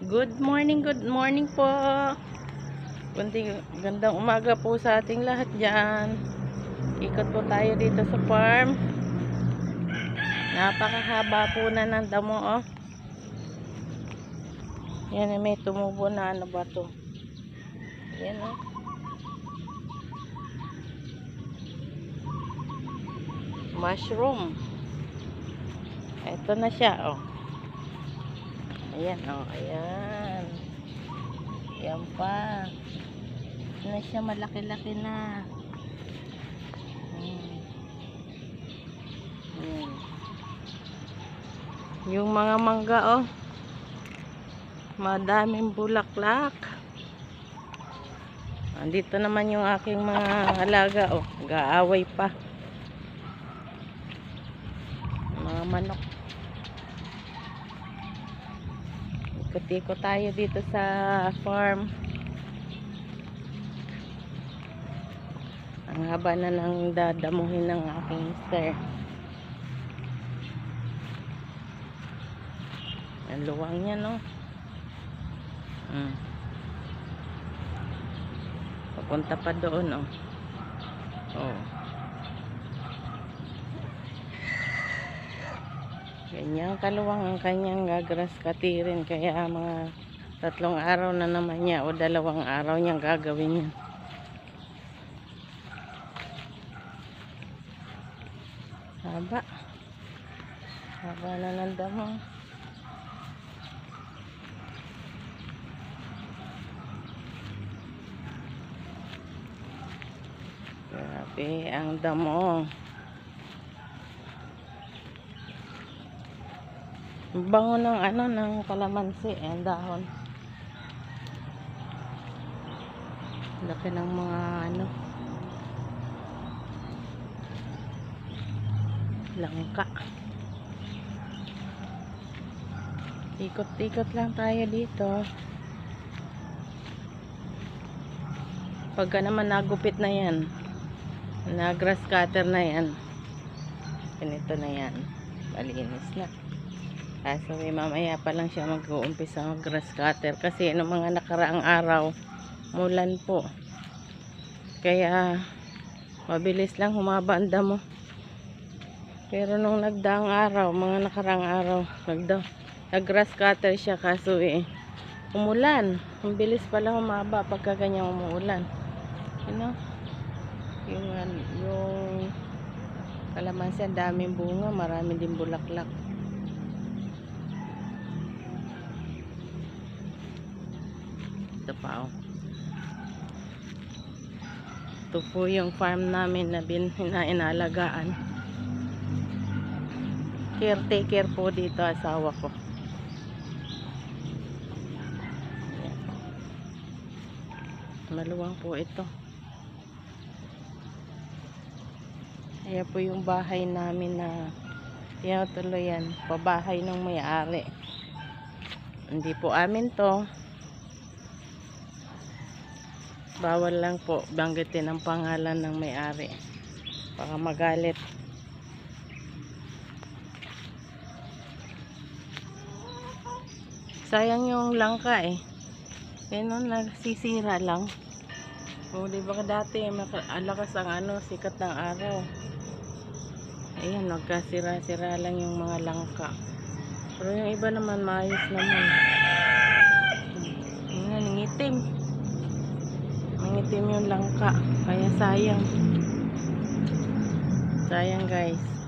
Good morning, good morning po. Kunting gandang umaga po sa ating lahat dyan. Ikot po tayo dito sa farm. Napakahaba po na ng damo, oh. Yan, may tumubo na ano ba to? Yan, oh. Mushroom. Ito na siya, oh. Ayan, oh, ayan. Ayan pa. Na siya, malaki-laki na. Hmm. Ayan. Yung mga mangga, oh. Madaming bulaklak. Andito naman yung aking mga alaga, oh. Gaaway pa. Mga manok. Ikot-ikot tayo dito sa farm. Ang haba na ng dadamuhin ng aking mister. Ang luwang niya, no? Hmm. Papunta pa doon, oh. Oh. Ganyan kaluwang ang kanyang gagras katirin. Kaya mga tatlong araw na naman niya o dalawang araw niyang gagawin yan. Haba. Haba na ng damo. Grabe ang damo. Ang Bango ng ano ng kalamansi, ang dahon. Laki ng mga ano. Langka. Ikot-ikot lang tayo dito. Pagka naman nagupit na yan, na cutter na yan, ganito na yan, malinis na. Kaso may mamaya pa lang siya mag-uumpisa mag grass cutter kasi noong mga nakaraang araw, mulan po. Kaya mabilis lang humaba ang damo. Pero nung nagdaang araw, mga nakaraang araw, nagda nag-grass cutter siya kaso eh, umulan. Ang bilis pala humaba pagka ganyan umuulan. You know? Yung, yung kalamansi, ang daming bunga, marami din bulaklak. Ito pa oh. Ito po yung farm namin na bin, na inalagaan. Caretaker po dito asawa ko. Ayan. Maluwang po ito. Kaya po yung bahay namin na yan. Pabahay ng may-ari. Hindi po amin to. Bawal lang po banggitin ang pangalan ng may-ari. Baka magalit. Sayang yung langka eh. Yan no, nagsisira lang. O, di ba dati maka- alakas ang ano, sikat ng araw. Ayan, nagkasira-sira lang yung mga langka. Pero yung iba naman, maayos naman. Ayan, nangitim. Nangitim yung langka. Kaya sayang. Sayang guys.